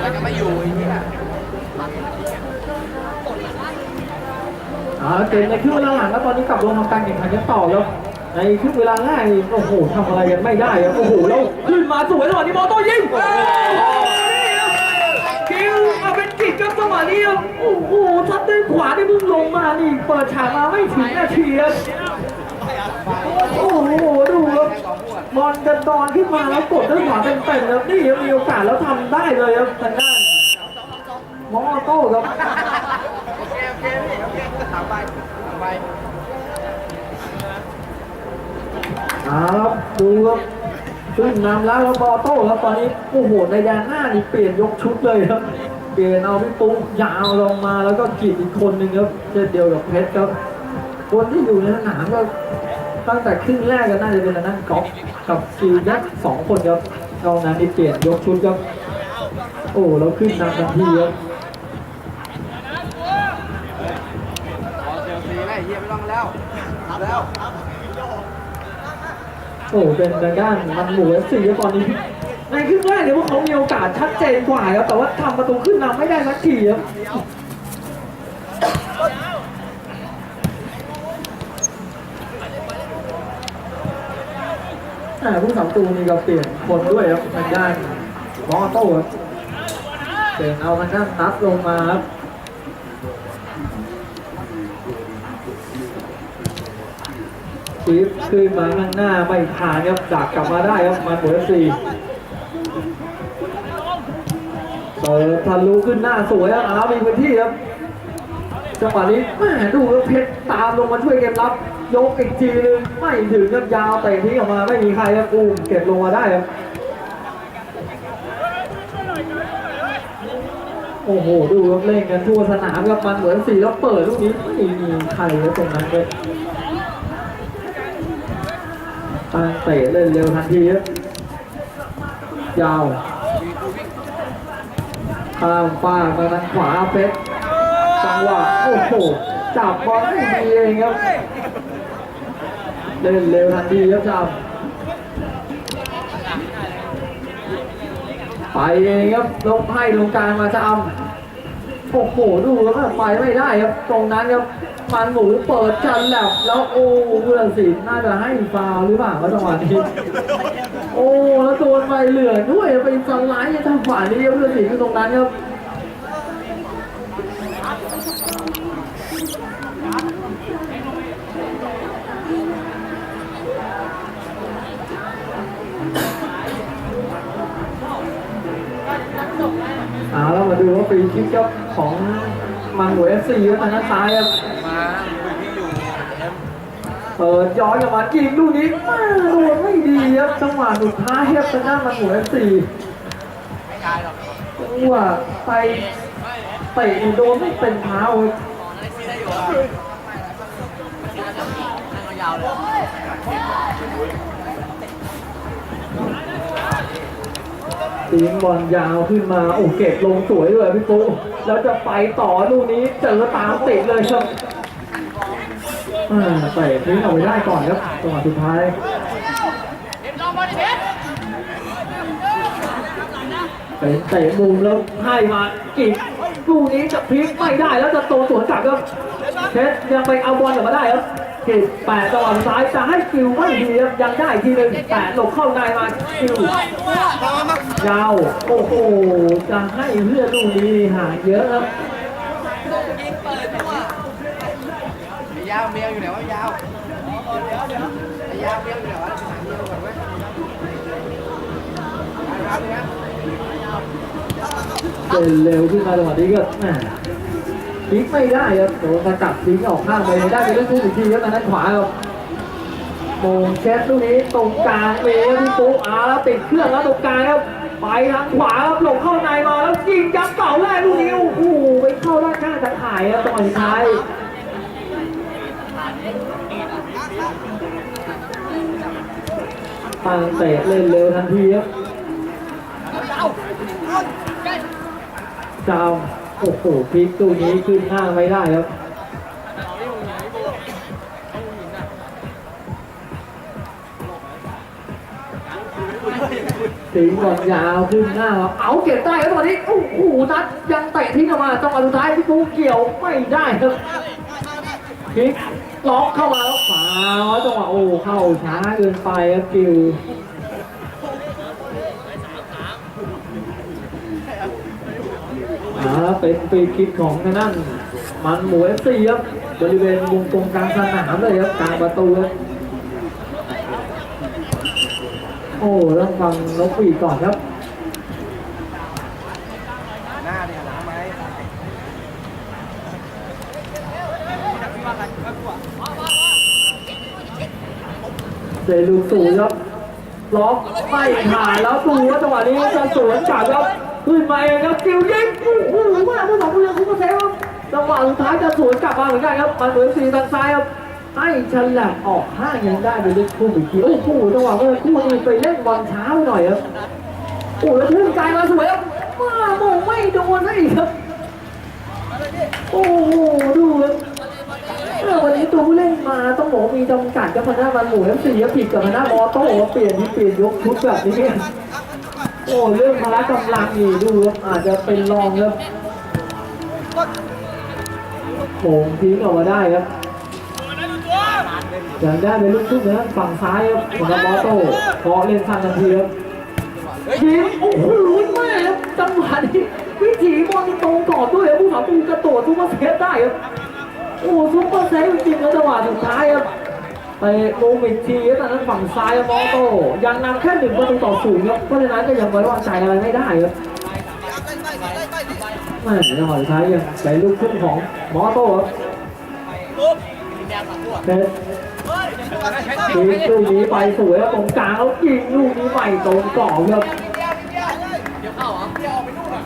แล้วก็ไม่อยู่ไอ้เหี้ยอ่าเกมในครึ่งเวลาหลังแล้วตอนนี้กลับลงมาการแข่งขันกันต่อแล้วในครึ่งเวลาแรกนี่โอ้โหทำอะไรกันไม่ได้ครับโอ้โหแล้วขึ้นมาสวยจังหวะนี้บอลโต้ยิงโอ้โหนี่ครับคิวเอาเป็นกิจครับจังหวะนี้ครับโอ้โหทัดด้วยขวาที่เพิ่งลงมานี่เปิดฉากมาไม่ถึงนาทีครับโอ้โหดูครับ บอลจะดอนขึ้นมาแล้วกดด้วยขวาเต็มๆครับนี่ครับมีโอกาสแล้วทำได้เลยครับทางด้านมอโต้ครับโอเคโอเคโอเคถามไปถามไปครับดูครับขึ้นนำแล้วครับบอโต้ครับตอนนี้โอ้โหในแดนหน้านี่เปลี่ยนยกชุดเลยครับเปลี่ยนเอาพี่ปุ้งยาวลงมาแล้วก็กีดอีกคนหนึ่งครับเช่นเดียวกับเพชรครับคนที่อยู่ในสนามก็ ตั้งแต่ครึ่งแรกก็น่าจะเป็นทางด้านกอล์ฟกับกิวยักษ์สองคนครับนอกนั้นนี่เปลี่ยนยกชุดครับ โอ้แล้วขึ้นนำทันทีครับขอเซลซีแล้วไอ้เหี้ยไม่ต้องแล้วทำแล้วโอ้เป็นทางด้านมันหมูเอฟซีตอนนี้ในครึ่งแรกเนี่ยพวกเขามีโอกาสชัดเจนกว่าครับแต่ว่าทำประตูขึ้นนำไม่ได้สักทีครับ อ่ผู้สามตูนี่ก็เปลี่ยนคนด้วยครับทางด้านมอโต้ครับเปลี่ยนเอาทางด้านนัดลงมาครับชีฟขึ้นมาข้างหน้าไม่ผ่านครับดักกลับมาได้ครับมันหมดสี่เปิดทะลุขึ้นหน้าสวยครับอามีพื้นที่ครับจังหวะนี้แม่ดูครับเพชรตามลงมาช่วยเกมรับ ยกอีกทีนึงไม่ถึงครับยาวเตะทิ้งออกมาไม่มีใครครับอุ้มเก็บลงมาได้ครับโอ้โหดูครับเล่นกันทั่วสนามครับมันเหมือนสีแล้วเปิดลูกนี้ไม่มีใครครับตรงนั้นเลยตั้งเตะเล่นเร็วทันทีครับยาวข้ามฟามาทางขวาเฟสจังหวะโอ้โหจับบอลไม่ดีเองครับ เล่นเร็วทันทีครับจับไปเองครับลงให้ลงกลางมาจะเอาโอ้โหดูแล้วก็ไปไม่ได้ครับ ตรงนั้นครับมันหมูเปิดกันแลบแล้วโอ้ผู้ตัดสินน่าจะให้ฟาวหรือเปล่าว่าจังหวะนี้โอ้แล้วโดนใบเหลือด้วยไปสไลด์ทางฝ่ายนี้ครับผู้ตัดสินอยู่ตรงนั้นครับ ฟรีคิกครับของมังหวยเอฟซีครับทางด้านซ้ายครับมาคุยพี่อยู่เอ็มเปิดย้อนกลับมายิงลูกนี้แม่โดนไม่ดีครับจังหวะสุดท้ายครับทางด้านมังหวยเอฟซีไม่ตายหรอกจังหวะไปเตะโดนไม่เป็นเท้าครับ ตีงบอลยาวขึ้นมาโอ้เก็บลงสวยด้วยพี่ปุ๊แล้วจะไปต่อลูกนี้เจอตามติดเลยครับอ่ทิ้งเอาไว้ได้ก่อนครับจังหวะสุดท้ายเตะมุมแล้วให้มาอีกลูกนี้จะพลิกไม่ได้แล้วจะโตสวนกลับครับเพชรยังไปเอาบอลกลับมาได้ครับกิดแปดจังหวะสุดท้ายจะให้คิวไม่ดีครับยังได้อีกทีหนึ่งแต่หลบเข้าในมาคิว ยาว โอ้โห จะให้เพื่อนลูกนี้ห่างเยอะครับไอ้ยาวเมียอยู่ไหนวะยาวไอ้ยาวเมียอยู่ไหนวะหาเมียก่อนเว้ยไปครับเนี่ยเดินเร็วขึ้นมาจังหวะนี้ก็แหมพลิกไม่ได้ครับโดนกระจับทิ้งออกข้างไปได้ไปเล่นทุกอีกทีครับทางด้านขวาครับโมงเช็ดลูกนี้ตรงกลางเมย์พี่ปุ๊อาแล้วติดเครื่องแล้วตรงกลางครับ ไปทางขวาครับหลงเข้าในมาแล้วยิงยับเก่าแรกลูกนี้โอ้โหไปเข้าด้านข้างจะถ่ายครับจังหวะสุดท้ายตั้งเตะเล่นเร็วทันทีครับจาวโอ้โหพลิกตู้นี้ขึ้นหน้าไม่ได้ครับ สิงก่อนยาวขึ้นหน้าครับเอาเก็บได้ครับตอนนี้โอ้โหนัดยังเตะทิ้งออกมาจังหวะสุดท้ายพี่ปูเกี่ยวไม่ได้ครับพลิกล็อกเข้ามาแล้วฝาวจังหวะโอ้เข้าช้าเกินไปครับกิวอ่าเป็นฟรีคิกของทางนั่นมันหมูเอฟซีครับบริเวณวงตรงกลางสนามเลยครับกลางประตูครับ โอ้ต้องฟังนกหวีดก่อนครับ หน้าเนี่ยน้ำไหมเซลูสูครับล็อกไม่ผ่านแล้วดูว่าจังหวะนี้จะสวนกลับครับขึ้นมาเองครับกิวยิงโอ้โหว่าผู้สองผู้ยังคุ้มเซฟครับจังหวะสุดท้ายจะสวนกลับมาเหมือนกันครับมันเหมือนสีทางซ้ายครับ ให้ฉลับออกห้างยังได้ไปลึกคู่อีกทีโอ้โหจังหวะเมื่อคู่นี้ไปเล่นบอลเช้าหน่อยครับโอ้แล้วทุ่มใจมาสวยครับมาโมไม่โดนซะอีกครับ โอ้โหดูครับวันนี้ตัวผู้เล่นมาต้องบอกมีจำกัดกับพน้ามันหมูเอฟซีผิดกับพน้ามอโต้เปลี่ยนที่เปลี่ยนยกชุดแบบนี้โอ้เรื่องพละกำลังนี่ดูครับอาจจะเป็นรองครับโป่งทิ้งออกมาได้ครับ อย่างได้เป็นลูกทุ่งนะฝั่งซ้ายครับของมอโต้พอเล่นทันทันทีครับยิงโอ้โหแม่ครับจังหวะนี้วิถีบอลตรงก่อนด้วยครับผู้สาประตูกระโดดทุกมาเซฟได้ครับโอ้ซุปเปอร์เซฟจริงๆแล้วจังหวะสุดท้ายครับไปมุมอีกทีครับตอนนั้นฝั่งซ้ายมอโต้ยังนำแค่หนึ่งประตูต่อศูนย์ครับเพราะฉะนั้นก็ยังไว้วางใจอะไรไม่ได้ครับแม่จังหวะสุดท้ายยังใส่ลูกขึ้นของมอโต้ครับเป็น ทีลูกนี้ไปสวยครับตรงกลางแล้วยิงลูกนี้ใหม่ตรงกรอบครับเดี๋ยวเข้าเหรอเดี๋ยวออกไปนู่นเหรอ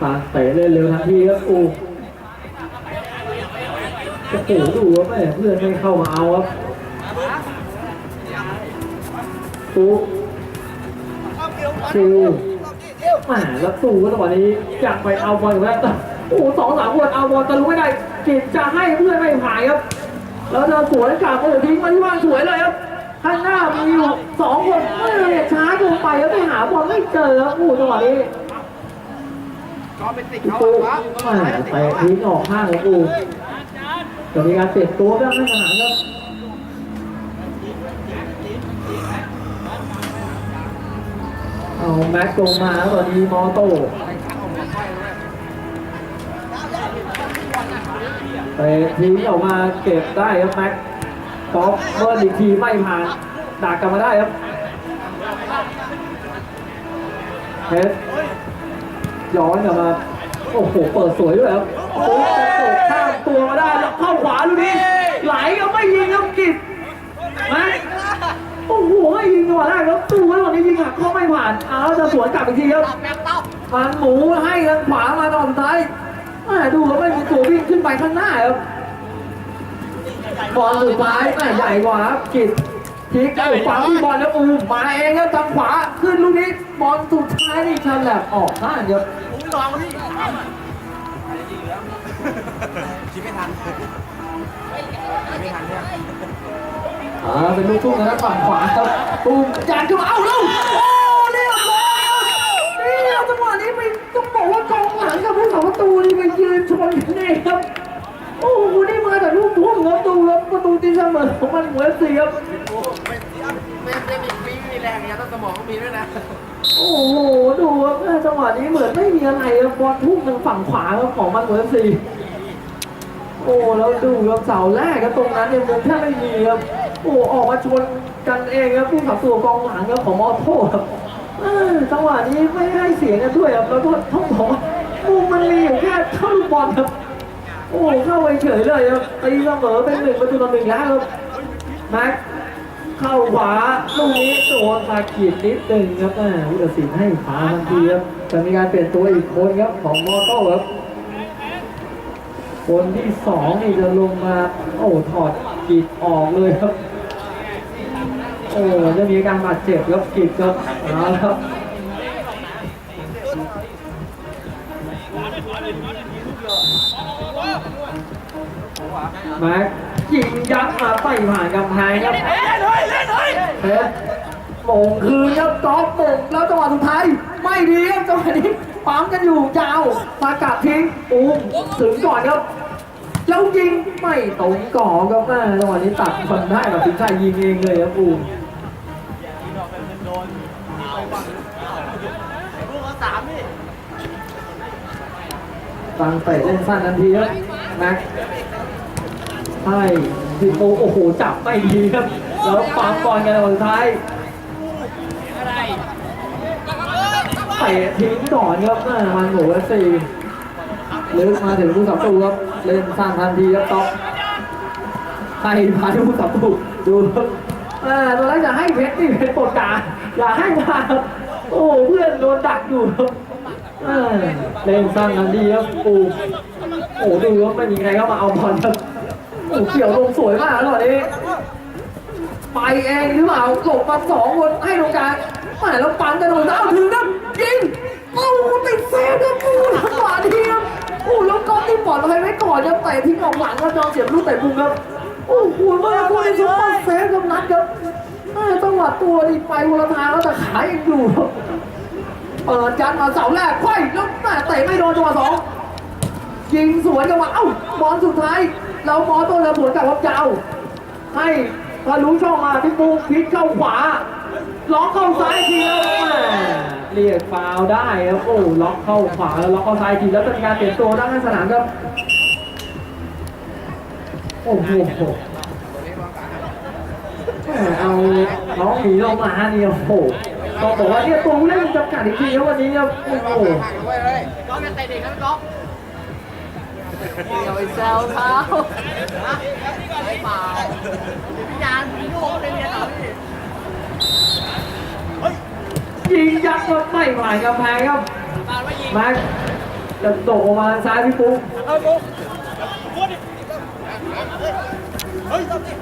ตาเตะเล่นเร็วทันทีครับอูโอ้โหดูว่าแม่เพื่อนไม่เข้ามาเอาครับอูคิวแหมแล้วสู้จังหวะนี้อยากไปเอาบอลแล้ว โอ้โหสองสามคนเอาบอลจะรู้ไม่ได้กิจจะให้เพื่อนไม่ผ่านครับ แล้วจะสวนกลับโอ้ทิ้งมาที่ว่างสวยเลยครับข้างหน้ามีอยู่สองคนไม่เลยช้าเกินไปแล้วไปหาบอลไม่เจอครับโอ้โหจังหวะนี้ก็เป็นติดพี่เขาปูวะแหม่เตะทิ้งออกข้างของปูจะมีการเปลี่ยนตัวบ้างในสนามครับเอาแม็กลงมาแล้วตอนนี้มอโต้ เตะทิ้งออกมาเก็บได้ครับแม็กป๊อปเบิร์นอีกทีไม่ผ่านดักกลับมาได้ครับเพชรย้อนกลับมาโอ้โหเปิดสวยด้วยครับโอ้โหตกข้ามตัวมาได้แล้วเข้าขวาลูกนี้ไหลก็ไม่ยิงครับกิจนะโอ้โหไม่ยิงจังหวะแรกครับตู้ไว้วันนี้ยิงหักก็ไม่ผ่านเอาแล้วจะสวนกลับอีกทีครับมันหมูให้ทางขวามาตอนสุดท้ายแม่ดูแล้วไม่มีตัววิ่งขึ้นไปข้างหน้าครับบอลสุดท้ายแม่ใหญ่กว่าครับกิจพลิกเอาขวาที่บอลแล้วอูมาเองครับทางขวาขึ้นลูกนี้บอลสุดท้ายนี่ฉลับออกข้างครับคิดไม่ทันคิดไม่ทันเนี่ยอ่าเป็นลูกทุ่งนะฝั่งขวาครับตูมจานขึ้นมาเอ้าเร็วโอ้เรียบร้อยครับนี่ครับจังหวะนี้ไปต้องบอกว่ากองหลังกับผู้สาประตูนี่ ยืนชนกันเองครับ โอ้โหนี่มาจากลูกทุ่งครับดูครับประตูตีเสมอของมันเหมือนเสียครับไม่ไม่มีไม่มีแรงเนี่ยต้องสมองก็มีด้วยนะ โอ้โหดูครับจังหวะนี้เหมือนไม่มีอะไรครับบอลทุ่งทางฝั่งขวาครับของมันเหมือนสีโอ้แล้วดูครับเสาแรกครับตรงนั้นเนี่ยมุมแทบไม่มีครับโอ้ออกมาชนกันเองครับผู้ขับตัวกองหลังครับของมอโต้ครับจังหวะนี้ไม่ให้เสียงกันด้วยครับแล้วก็ต้องบอกว่า มุมมันมีอยู่แค่เท่าลูกบอลครับ โอ้เข้าไปเฉยเลยครับตีเสมอเป็นหนึ่งประตูต่อหนึ่งแล้วครับแม็กเข้าขวาลูกนี้โดนมาขีดนิดหนึ่งครับแม่ผู้ตัดสินให้ขาทันทีครับจะมีการเปลี่ยนตัวอีกคนครับของมอโต้ครับคนที่สองนี่จะลงมาโอ้ถอดกีดออกเลยครับ โอ้จะมีการบาดเจ็บครับกีดครับเอาละครับ ม็กยิงยัดมาไปผ่านกำแพงครับเพชรโมงคืนครับกอล์ฟโมงแล้วจังหวะสุดท้ายไม่ดีครับจังหวะนี้ปั๊มกันอยู่ยาวสกัดทิ้งอูมถึงก่อนครับแล้วยิงไม่ตรงก่อครับแม่จังหวะนี้ตัดคนได้กับทีมชายยิงเองเลยครับอูมฟังเตะเล่นสั้นทันทีครับแม็ก ใช่พี่โอโอ้โห จับไม่ดีครับ แล้วปั๊มก่อนกันวันสุดท้ายเตะทิ้งก่อนครับแม่มันโหมูเอฟซีลึกมาถึงผู้สับตูครับเล่นสั้นทันทีครับต๊อกให้พาผู้สับตูดูอ่าตอนแรกจะให้เพชรนี่เพชรปวดกาอย่าให้มาโอ้เพื่อนโดนดักอยู่ครับเล่นสั้นทันทีครับปูโอ้ดูว่าไม่มีใครเข้ามาเอาบอลครับ โอ้เกี่ยวลงสวยมากแล้วตอนนี้ไปเองหรือเปล่าหลบมาสองคนให้ตรงกลางแหมแล้วปันกันโดนเอาถึงครับยิงโอ้ติดเซฟครับโอ้จังหวะนี้ครับโอ้แล้วก็ที่ปลอดภัยไว้ก่อนครับเตะทิ้งออกหลังครับจอมเสียบลูกเตะมุมครับโอ้โหเมื่อคู่นี้ซุปเปอร์เซฟครับนัดครับแม่จังหวะตัวนี่ไปคนลทางแล้วแต่ขายังอยู่บเปิดยันมาเสาแรกไขว้แล้วแม่เตะไม่โดนจังหวะสองยิงสวนจังหวะเอ้าบอลสุดท้าย เราบอลตัวระผลกับวับยาให้ทะลุช่องมาพี่ปูพลิกเข้าขวา ล็อกเข้าซ้ายทีแล้วแม่เรียกฟาวได้ครับโอ้ล็อกเข้าขวาแล้วล็อกเข้าซ้ายทีแล้วเป็นการเปลี่ยนตัวด้านข้างสนามครับโอ้โหเอาน้องหมีลงมาเนี่ยโอ้โหต้องบอกว่าเนี่ยตัวเล่นจำกัดอีกทีครับวันนี้ครับโอ้โหก๊ อฟจะเตะเด็กแล้วก๊อฟเดี๋ยวไปแซวเขาไม่เปล่าพี่ยานพี่โยกเป็นเรียนเหรอพี่ยิงยัดก็ไม่ผ่านกำแพงครับตาว่ายิงแม็กจะตกออกมาซ้ายพี่ปุ๊ก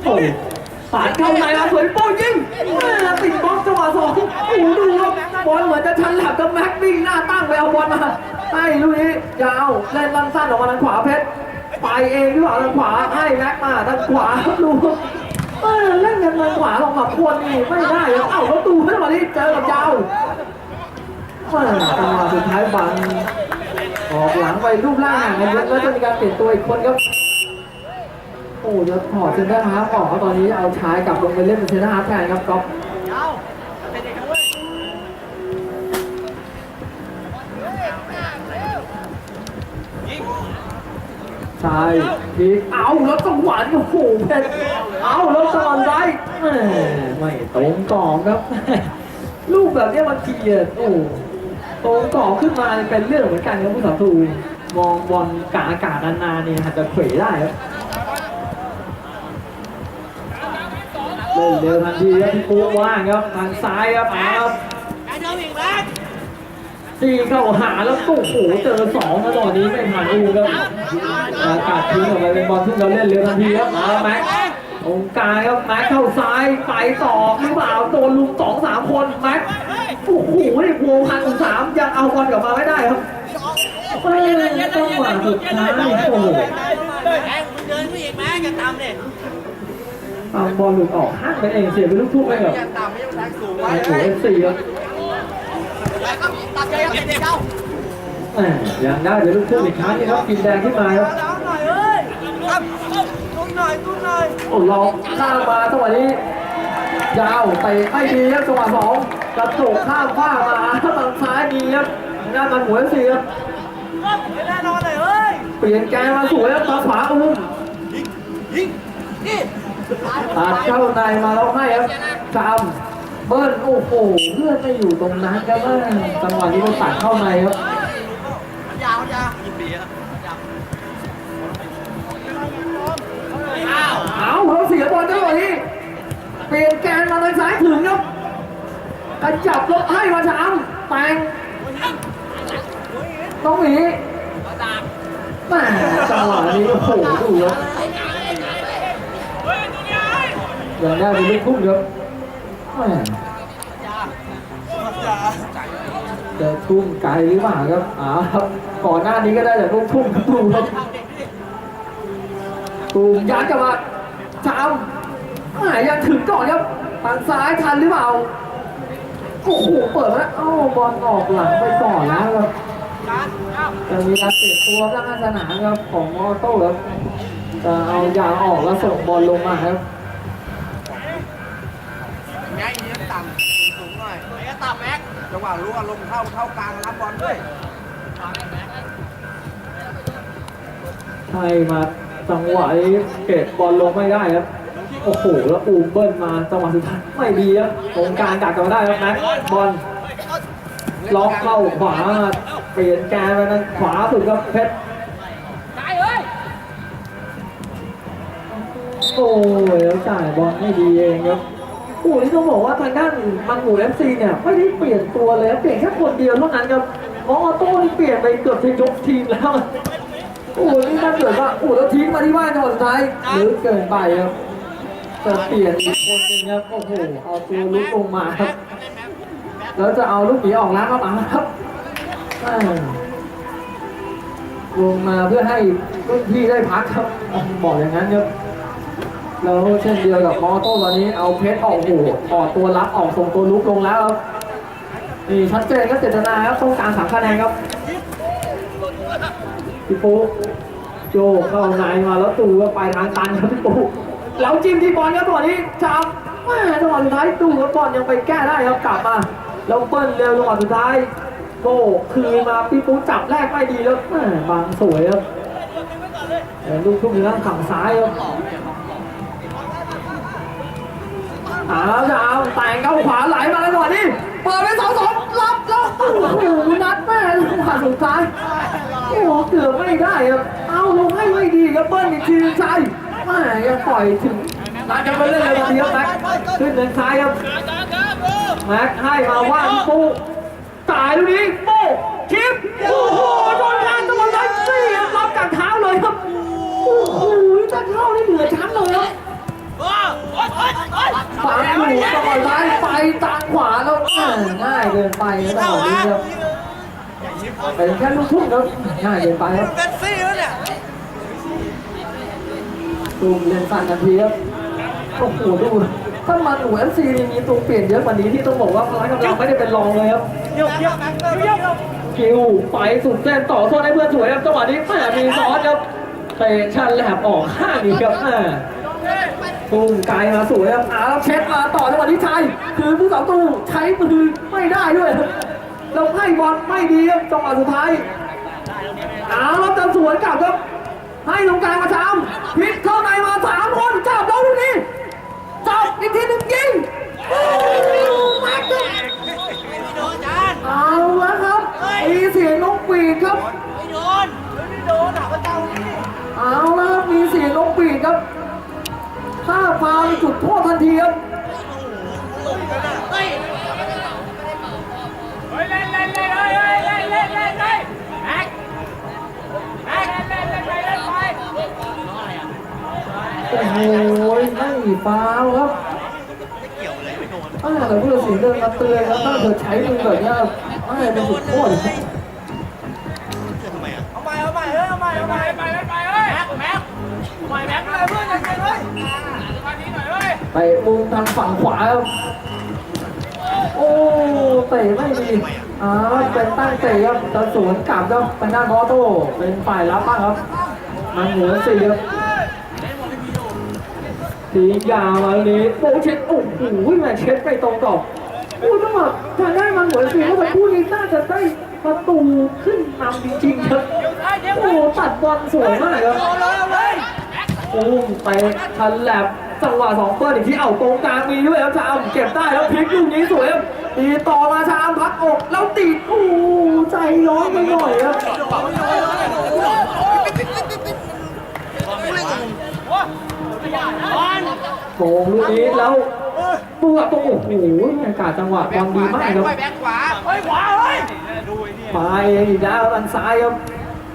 โอ้ปาดเข้าในมาสวยโป้ยิงแม่ติดบล็อกจังหวะสองโอ้โหดูครับบอลเหมือนจะชันหลับกับแม็กวิ่งหน้าตั้งไปเอาบอลมา ให้ลูกนี้ยาวเล่นลั่นสั้นออกมาทางขวาเพชรไปเองหรือเปล่าทางขวาให้แม็กมาทางขวาดูเออเล่นกันทางขวาลงแบบควรนี่ไม่ได้ครับเอ้าประตูให้มาที่เจอกับยาวแม่จังหวะสุดท้ายบังออกหลังไปรูปร่างห่างกันเยอะแล้วจะมีการเปลี่ยนตัวอีกคนครับโอ้จะถอดเซนเตอร์ฮาร์ฟออกเพราตอนนี้เอาชายกลับลงไปเล่นเป็นเซนเตอร์ฮาร์ฟแทนครับก๊อฟ ชายพีกเอาแล้วจังหวะนี่โอ้โหเพชรเอาแล้วสลันได้แม่ไม่ตรงกรอบครับ ลูกแบบเนี้ยมันทีอะโอ้ตรงกรอบขึ้นมาเป็นเรื่องเหมือนกันครับผู้สาตูมองบอลกาอากาศนานๆเนี่ยอาจจะเขวได้ครับเล่นเร็วทันทีครับพี่ปูว่างครับทางซ้ายครับเอาครับไอ้เดิมอีกแล้วตีเข้าหาแล้วโอ้โหเจอสองแล้วตอนนี้ไม่ผ่านอูครับ อากาศทิ้งออกไปเป็นบอลที่เราเล่นเร็วทันทีครับมาแม็กตรงกลางครับแม็กเข้าซ้ายไปต่อหรือเปล่าโดนลุมสองสามคนแม็กโอ้โหนี่วัวพันถึงสามยังเอาบอลกลับมาไม่ได้ครับเอ้ยจังหวะสุดท้ายโอ้โหแม่มึงเดินไปอีกแม่จะตามเนี่ยเอาบอลหลุดออกห้างไปเองเสียไปลูกทุ่งไปกับอย่าตามไม่ต้องแรงสูงไอ้ไว้โอ้เอฟซีครับแล้วก็ตัดใจเตะเด็กเอาแหม่ยังได้เดี๋ยวลูกทุ่งอีกครั้งนี้ครับกินแดงขึ้นมาครับ แล้วหน่อยเอ้ยครับตุ้นหน่ อยตุ้นหน่อยโอ้ลองข้ามมาจังหวะนี้ ยาวเตะไม่ดีครับจังหวะสองกระโจกข้ามฟ้ามาทางซ้ายดีครับหน้ามันหัวเสียครับแน่นอนเลยเอ้ยเปลี่ยนแกนมาสวยครับตาขวาอุ้มยิงนี่ตัดเข้าในมาแล้วให้ครับจำเบิ้ลโอ้โหเลือดไม่อยู่ตรงนั้นครับแม่จังหวะนี้ก็ตัดเข้าในครับ บอลจังหวะนี้เปลี่ยนแกนมาทางซ้ายถึงครับกระจับรถให้มาช้ำแต่งน้องหมีตามแม่จังหวะนี้โอ้โหดูครับอย่างได้เป็นลูกทุ่งครับแม่จะทุ่มไกลหรือเปล่าครับอ๋อครับก่อนหน้านี้ก็ได้แต่ลูกทุ่งครับดูครับตูมยัดกลับมา ชามอ่ายังถึงก่อนครับทางซ้ายทันหรือเปล่า โอ้โห เปิดแล้วเอ้าบอลออกหลังไปก่อนแล้วครับจะมีการเปลี่ยนตัวด้านสนามครับของออโต้ครับจะเอายางออกแล้วส่งบอลลงมาครับง่ายเนี้ยต่ำสูงๆหน่อยไอ้ก็ต่ำแม็กจังหวะรู้ว่าลงเข้าเข้ากลางรับบอลด้วยใช่มา จังหวะนี้เก็บบอลลงไม่ได้ครับ โอ้โห แล้วอูเบิ้ลมาจังหวะสุดท้ายไม่ดีครับตรงกลางดักกันได้ครับแม็กบอลล็อกเข้าขวาเปลี่ยนแกนไปทางขวาสุดครับเพชรโอ้ยแล้วจ่ายบอลไม่ดีเองครับโอ้ยต้องบอกว่าทางด้านมังหมูเอฟซีเนี่ยไม่ได้เปลี่ยนตัวเลยเปลี่ยนแค่คนเดียวเท่านั้นครับมองออโต้นี่เปลี่ยนไปเกือบจะยกทีมแล้ว อ้โหนี่ถ้าเกิดว่าโอ้โหแล้วทิ้งมาที่บ้านจังหวะสุดท้ายหรือเกินไปครับจะเปลี่ยนอีกคนนึงครับโอ้โหเอาตัวลุกลงมาครับแล้วจะเอาลูกหมีออกล้างครับอะครับลงมาเพื่อให้รุ่นพี่ได้พักครับบอกอย่างนั้นครับแล้วเช่นเดียวกับมอโต้ตอนนี้เอาเพชรออกโอ้โหออกตัวรับออกทรงตัวลุกลงแล้วครับนี่ชัดเจนครับเจตนาครับต้องการสามคะแนนครับ พี่ปุ๊โยกเข้าในมาแล้วตู่ก็ไปทางตันครับพี่ปุ๊แล้วจิ้มที่บอลครับตอนนี้จับแม่จังหวะสุดท้ายตู่กับบอลยังไปแก้ได้ครับกลับมาแล้วเปิ้ลเร็วจังหวะสุดท้ายโก้คืนมาพี่ปุ๊จับแรกไม่ดีแล้วแม่บางสวยครับลูกทุกนี้ฝั่งซ้ายครับเอาแล้วจะเอาแต่งเข้าขวาไหลมาแล้วจังหวะนี้เปิดไปสองสองรับแล้วโอ้โหนัดแม่จังหวะสุดท้าย เกือบไม่ได้ครับ เอาลงให้ไม่ดีครับเบิ้ลอีกทีหนึงซ้ายแม่ยังปล่อยถึงนัดจะไปเล่นเลยทีครับแม็กขึ้นเดินซ้ายครับแม็กให้มาว่างปูตายลูกนี้โป้คิปโอ้โหโดนงานจังหวะนั้นสี่รับรับจากเท้าเลยครับโอ้โหจากเท้านี่เหนือชั้นเลยครับฝังอยู่จังหวะซ้ายไปทางขวาแล้วง่ายเกินไปครับจังหวะนี้ครับ เป็นแค่ลูกทุ่งครับง่ายเกินไปครับเบสซี่แล้วเนี่ยตูมเรียนสั่นทันทีครับโอ้โหดูถ้ามันหนูเอฟซีมีตูมเปลี่ยนเยอะกว่านี้ที่ต้องบอกว่าพละกำลังไม่ได้เป็นรองเลยครับเดี๋ยวเดี๋ยวเดี๋ยวคิวไปสุดเส้นต่อโซนให้เพื่อนสวยครับจังหวะนี้แม่มีซ้อนครับเตะชันแหลบออกข้างอีกครับแม่ตูมไกลมาสวยครับอาแล้วเช็ดมาต่อจังหวะนี้ชัยคือผู้สาวตูใช้มือไม่ได้ด้วยครับ เราให้บอลไม่ดีครับจังหวะสุดท้ายเอาแล้วจะสวนกลับครับ ให้ตรงกลางมาทำพลิกเข้าในมาสามคนจับแล้วลูกนี้จับอีกทีหนึ่งยิงโอ้โหมาเกเอาแล้วครับมีเสียงนกหวีดครับไม่โดนไม่โดนอะก็เจ้านี่เอาแล้วครับมีเสียงนกหวีดครับถ้าฟาวจุดโทษทันทีครับ โอ้โหไม่ฟาวล์ครับอ่าแต่ผู้ตัดสินเดินมาเตือนครับถ้าเธอใช้มือแบบนี้ยไม่เป็นจุดโทษเอาใหม่เอาใหม่เฮ้ยเอาใหม่เอาใหม่ไปไปไปเฮ้ยแม็กแม็กใหม่แม็กเลยเพื่อนยังไงเฮ้ยมาทีหน่อยเฮ้ยไปมุมทางฝั่งขวาครับโอ้เตะไม่ดีอ่าเป็นตั้งเตะครับจะสวนกลับครับไปหน้ามอโต้เป็นฝ่ายรับบ้างครับมันเหนือสี่ครับ ทียาวมาลยนี้โบเช็ดโอ้โหแม่เช็ดไปตรงต่อโอ้จังหวะทางได้มันเหมือนสีว่าแต่คู่นี้น่าจะได้ประตูขึ้นนำจริงๆครับโอ้ตัดบอลสวยมากครับเอาเลยเอาเลยโอ้ไปทันแลบจังหวะสองเปิ้ลอีกที่เอาตรงกลางมีด้วยครับชามเก็บได้แล้วพลิกลูกนี้สวยครับตีต่อมาชามพักอกแล้วติดโอ้ใจร้อนไปหน่อยครับ โกงลูกนี้แล้วตัวตัวโอ้โหอากาศจังหวะบอลดีมากครับแบ็คขวาเฮ้ยขวาเฮ้ยมาเองอีกแล้วทางซ้ายครับ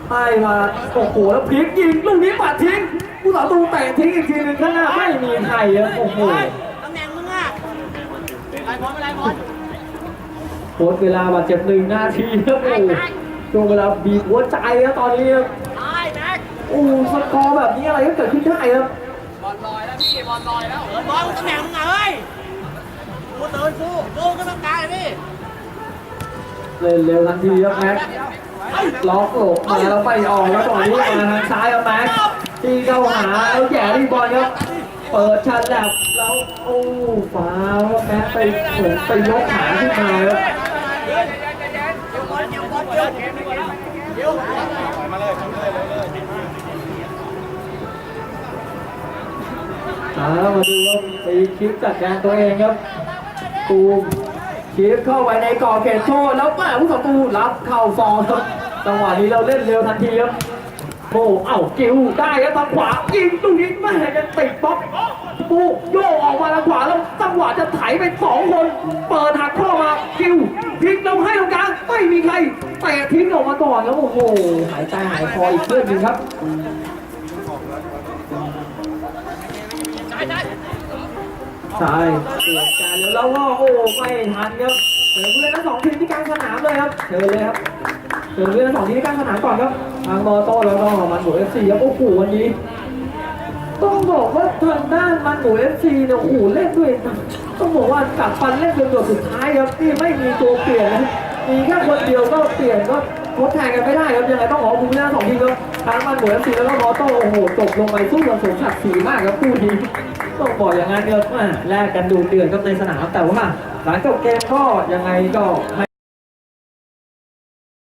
ให้มาโอ้โหแล้วพลิกยิงลูกนี้ปัดทิ้งผู้ต่อตูเตะทิ้งอีกทีหนึงข้างหน้าไม่มีใครครับโอ้โหตำแหน่งมึงอะไรบอลอะไรบอลโคตรเวลาบาดเจ็บหนึ่งนาทีครับโอ้ช่วงเวลาบีบหัวใจครับตอนนี้ครับโอ้สกอร์แบบนี้อะไรก็เกิดขึ้นได้ครับ แล้วเออบอลตำแหน่งมึงอะเฮ้ยกูเตือนกูกูก็ต้องการเลยพี่เล่นเร็วทันทีครับแม็กล็อกหลบมาแล้วไปออกแล้วตรงนี้มาทางซ้ายครับแม็กตีเข้าหาแล้วแย่ที่บอลครับเปิดชันแลบแล้วโอ้ฟ้าวครับแม็กไปเหมือนไปยกขาขึ้นมาครับเอาละ มาดูว่าไปคลิปจัดการตัวเองครับตูมคิปเข้าไปในกรอบเขตโทษแล้วแม่ผู้สัตูรับเข่าฟองครับจังหวะนี้เราเล่นเร็วทันทีครับโอ้เอ้ากิวได้ครับทางขวายิงตรงนี้แม่ยังติดบล็อกปูโยกออกมาทางขวาแล้วจังหวะจะไถไปสองคน เปิดหักเข้ามากิวพลิกลงให้ตรงกลางไม่มีใครเตะทิ้งออกมาก่อนแล้วโอ้โหหายใจหายคออีกเรื่องหนึงครับ ใช่เปลี่ยนการแล้วเราก็โอ้ไม่ทันครับเชิญผู้เล่นทั้งสองทีมที่กลางสนามเลยครับเชิญเลยครับเชิญผู้เล่นทั้งสองทีมที่กลางสนามก่อนครับทางมอโต้แล้วก็มันหมูเอฟซีครับโอ้โหวันนี้ ต้องบอกว่าทางด้านมันหมูเอฟซีเนี่ยโอ้โหเล่นด้วยนะต้องบอกว่ากัดฟันเล่นจนตัวสุดท้ายครับที่ไม่มีตัวเปลี่ยนนะมีแค่คนเดียวก็เปลี่ยนก็ทดแทนกันไม่ได้ครับยังไงต้องขอคุณผู้เล่นสองทีมครับทั้งมันหมูเอฟซีแล้วก็มอโต้โอ้โหจบลงไปสู้กันสมศักดิ์ศรีมากครับคู่นี้ ต้องบอกอย่างนั้นเยอะมากแลกกันดูเดือดครับในสนามแต่ว่าหลังจบเกมก็ยังไงก็ไม่